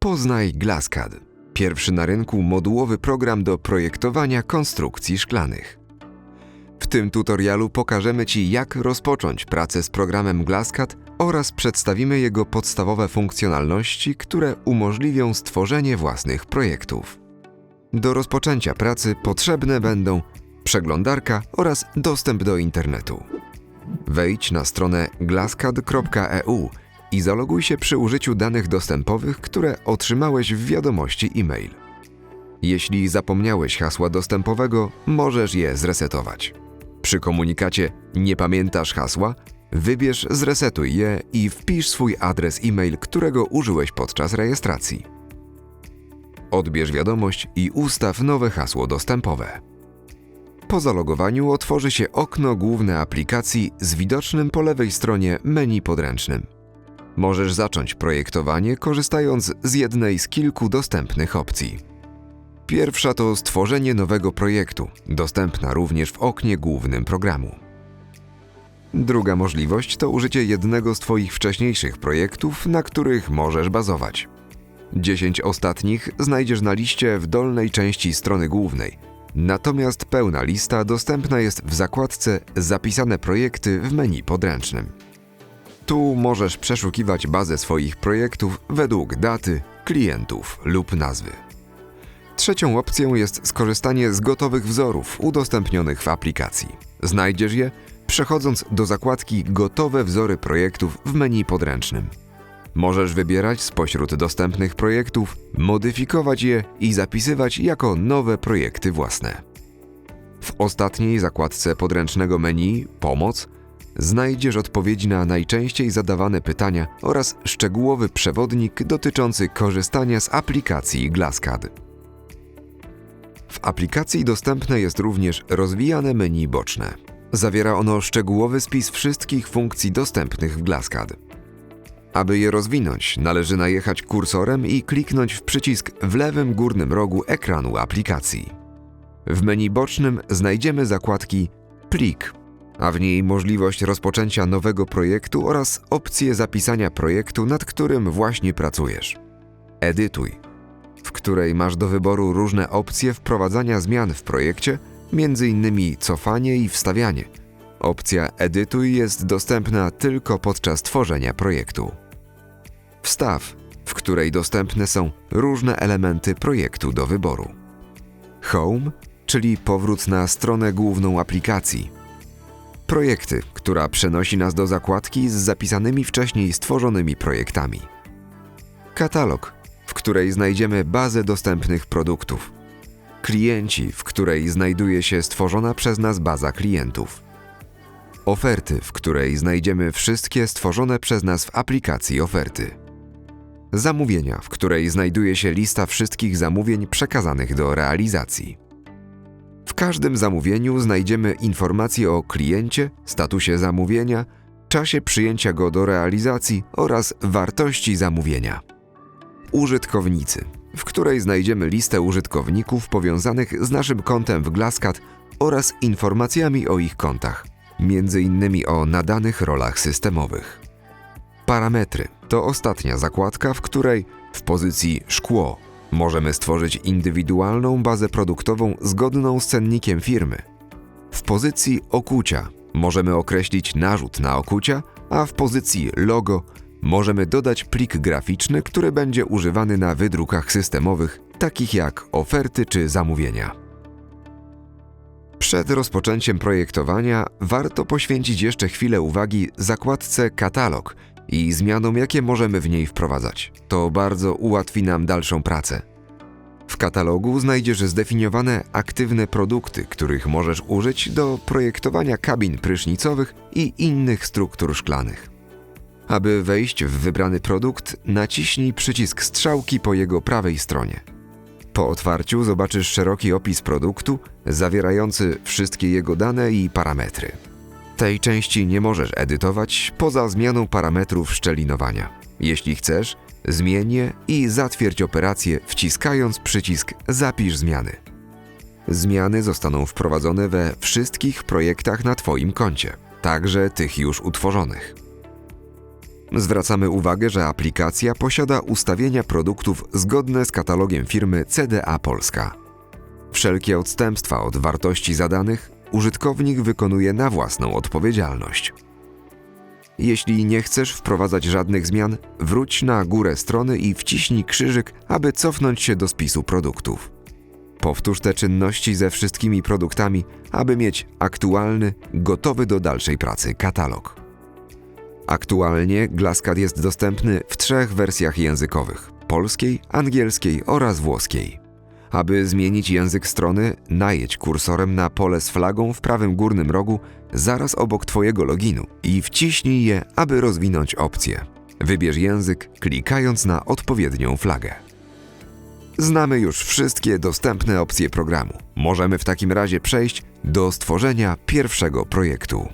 Poznaj Glasscad. Pierwszy na rynku modułowy program do projektowania konstrukcji szklanych. W tym tutorialu pokażemy Ci, jak rozpocząć pracę z programem Glasscad oraz przedstawimy jego podstawowe funkcjonalności, które umożliwią stworzenie własnych projektów. Do rozpoczęcia pracy potrzebne będą przeglądarka oraz dostęp do internetu. Wejdź na stronę glasscad.eu i zaloguj się przy użyciu danych dostępowych, które otrzymałeś w wiadomości e-mail. Jeśli zapomniałeś hasła dostępowego, możesz je zresetować. Przy komunikacie nie pamiętasz hasła? Wybierz zresetuj je i wpisz swój adres e-mail, którego użyłeś podczas rejestracji. Odbierz wiadomość i ustaw nowe hasło dostępowe. Po zalogowaniu otworzy się okno główne aplikacji z widocznym po lewej stronie menu podręcznym. Możesz zacząć projektowanie korzystając z jednej z kilku dostępnych opcji. Pierwsza to stworzenie nowego projektu, dostępna również w oknie głównym programu. Druga możliwość to użycie jednego z Twoich wcześniejszych projektów, na których możesz bazować. 10 ostatnich znajdziesz na liście w dolnej części strony głównej, natomiast pełna lista dostępna jest w zakładce Zapisane projekty w menu podręcznym. Tu możesz przeszukiwać bazę swoich projektów według daty, klientów lub nazwy. Trzecią opcją jest skorzystanie z gotowych wzorów udostępnionych w aplikacji. Znajdziesz je przechodząc do zakładki Gotowe wzory projektów w menu podręcznym. Możesz wybierać spośród dostępnych projektów, modyfikować je i zapisywać jako nowe projekty własne. W ostatniej zakładce podręcznego menu Pomoc znajdziesz odpowiedzi na najczęściej zadawane pytania oraz szczegółowy przewodnik dotyczący korzystania z aplikacji Glasscad. W aplikacji dostępne jest również rozwijane menu boczne. Zawiera ono szczegółowy spis wszystkich funkcji dostępnych w Glasscad. Aby je rozwinąć, należy najechać kursorem i kliknąć w przycisk w lewym górnym rogu ekranu aplikacji. W menu bocznym znajdziemy zakładki Plik, a w niej możliwość rozpoczęcia nowego projektu oraz opcję zapisania projektu, nad którym właśnie pracujesz. Edytuj, w której masz do wyboru różne opcje wprowadzania zmian w projekcie, m.in. cofanie i wstawianie. Opcja Edytuj jest dostępna tylko podczas tworzenia projektu. Wstaw, w której dostępne są różne elementy projektu do wyboru. Home, czyli powrót na stronę główną aplikacji. Projekty, która przenosi nas do zakładki z zapisanymi wcześniej stworzonymi projektami. Katalog, w której znajdziemy bazę dostępnych produktów. Klienci, w której znajduje się stworzona przez nas baza klientów. Oferty, w której znajdziemy wszystkie stworzone przez nas w aplikacji oferty. Zamówienia, w której znajduje się lista wszystkich zamówień przekazanych do realizacji. Każdym zamówieniu znajdziemy informacje o kliencie, statusie zamówienia, czasie przyjęcia go do realizacji oraz wartości zamówienia. Użytkownicy, w której znajdziemy listę użytkowników powiązanych z naszym kontem w Glasscad oraz informacjami o ich kontach, m.in. o nadanych rolach systemowych. Parametry to ostatnia zakładka, w której w pozycji szkło możemy stworzyć indywidualną bazę produktową zgodną z cennikiem firmy. W pozycji okucia możemy określić narzut na okucia, a w pozycji logo możemy dodać plik graficzny, który będzie używany na wydrukach systemowych, takich jak oferty czy zamówienia. Przed rozpoczęciem projektowania warto poświęcić jeszcze chwilę uwagi zakładce Katalog i zmianom, jakie możemy w niej wprowadzać. To bardzo ułatwi nam dalszą pracę. W katalogu znajdziesz zdefiniowane aktywne produkty, których możesz użyć do projektowania kabin prysznicowych i innych struktur szklanych. Aby wejść w wybrany produkt, naciśnij przycisk strzałki po jego prawej stronie. Po otwarciu zobaczysz szeroki opis produktu zawierający wszystkie jego dane i parametry. Tej części nie możesz edytować poza zmianą parametrów szczelinowania. Jeśli chcesz, zmień je i zatwierdź operację wciskając przycisk Zapisz zmiany. Zmiany zostaną wprowadzone we wszystkich projektach na Twoim koncie, także tych już utworzonych. Zwracamy uwagę, że aplikacja posiada ustawienia produktów zgodne z katalogiem firmy CDA Polska. Wszelkie odstępstwa od wartości zadanych użytkownik wykonuje na własną odpowiedzialność. Jeśli nie chcesz wprowadzać żadnych zmian, wróć na górę strony i wciśnij krzyżyk, aby cofnąć się do spisu produktów. Powtórz te czynności ze wszystkimi produktami, aby mieć aktualny, gotowy do dalszej pracy katalog. Aktualnie Glasscat jest dostępny w trzech wersjach językowych: polskiej, angielskiej oraz włoskiej. Aby zmienić język strony, najedź kursorem na pole z flagą w prawym górnym rogu zaraz obok Twojego loginu i wciśnij je, aby rozwinąć opcję. Wybierz język, klikając na odpowiednią flagę. Znamy już wszystkie dostępne opcje programu. Możemy w takim razie przejść do stworzenia pierwszego projektu.